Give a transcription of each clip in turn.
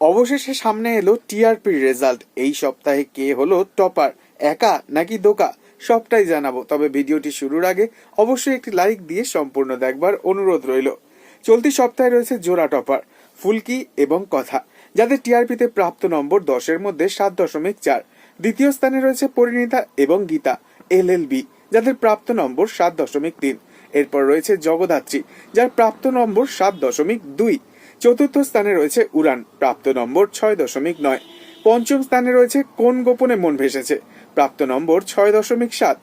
অবশেষে সামনে এলো টিআরপির রেজাল্ট। এই সপ্তাহে কে হলো টপার? একা নাকি দোকা? সবটাই জানাব, তবে ভিডিওটি শুরুর আগে অবশ্যই একটি লাইক দিয়ে সম্পূর্ণ দেখবার অনুরোধ রইল। চলতি সপ্তাহে রয়েছে জোড়া টপার, ফুলকি এবং কথা, যাদের টিআরপিতে প্রাপ্ত নম্বর দশের মধ্যে সাত দশমিক চার। দ্বিতীয় স্থানে রয়েছে পরিণীতা এবং গীতা, এল এল বি, যাদের প্রাপ্ত নম্বর সাত দশমিক তিন। এরপর রয়েছে জগদ্ধাত্রী, যার প্রাপ্ত নম্বর সাত দশমিক দুই। চতুর্থ স্থানে রয়েছে উড়ান, প্রাপ্ত নম্বর ছয় দশমিক নয়। পঞ্চম স্থানে রয়েছে কোন গোপনে মন ভেসেছে, প্রাপ্ত নম্বর ছয় দশমিক সাত।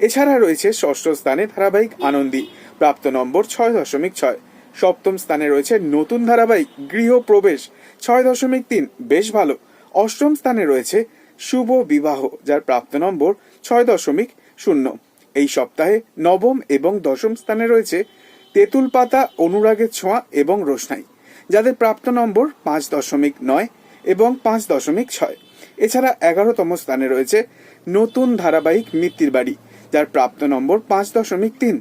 এছাড়া রয়েছে ষষ্ঠ স্থানে ধারাবাহিক আনন্দী, প্রাপ্ত নম্বর ছয় দশমিক ছয়। সপ্তম স্থানে রয়েছে নতুন ধারাবাহিক গৃহপ্রবেশ ছয় দশমিক তিন, বেশ ভালো। অষ্টম স্থানে রয়েছে শুভ বিবাহ, যার প্রাপ্ত নম্বর ছয় দশমিক শূন্য। এই সপ্তাহে নবম এবং দশম স্থানে রয়েছে তেঁতুল পাতা অনুরাগের ছোঁয়া এবং রোশনাই। যাদের প্রাপ্ত নম্বর পাঁচ দশমিক নয় এবং পাঁচ দশমিক ছয়। এছাড়া এগারোতম স্থানে রয়েছে নতুন ধারাবাহিক মিত্তির বাড়ি, যার প্রাপ্ত নম্বর পাঁচ দশমিক তিন।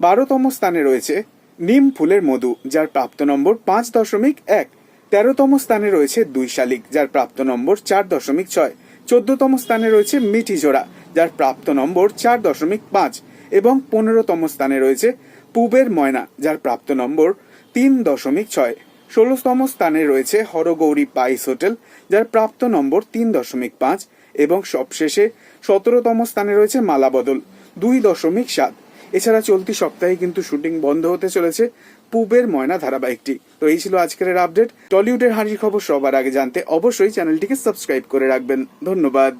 বারোতম স্থানে রয়েছে নিম ফুলের মধু, যার প্রাপ্ত নম্বর পাঁচ দশমিক এক। তেরোতম স্থানে রয়েছে দুই শালিক, যার প্রাপ্ত নম্বর চার দশমিক ছয়। চোদ্দতম স্থানে রয়েছে মিঠি জোড়া, যার প্রাপ্ত নম্বর চার দশমিক পাঁচ। এবং পনেরোতম স্থানে রয়েছে পুবের ময়না, যার প্রাপ্ত নম্বর তিন দশমিক ছয়। ষোলোতম স্থানে রয়েছে হরগৌরী পাইস হোটেল, যার প্রাপ্ত নম্বর তিন দশমিক পাঁচ এবং সবশেষে সতেরোতম স্থানে রয়েছে মালাবদল দুই দশমিক সাত। এছাড়া চলতি সপ্তাহে কিন্তু শুটিং বন্ধ হতে চলেছে পুবের ময়না ধারাবাহিকটি। তো এই ছিল আজকের আপডেট। টলিউডের হাঁড়ির খবর সবার আগে জানতে অবশ্যই চ্যানেলটিকে সাবস্ক্রাইব করে রাখবেন। ধন্যবাদ।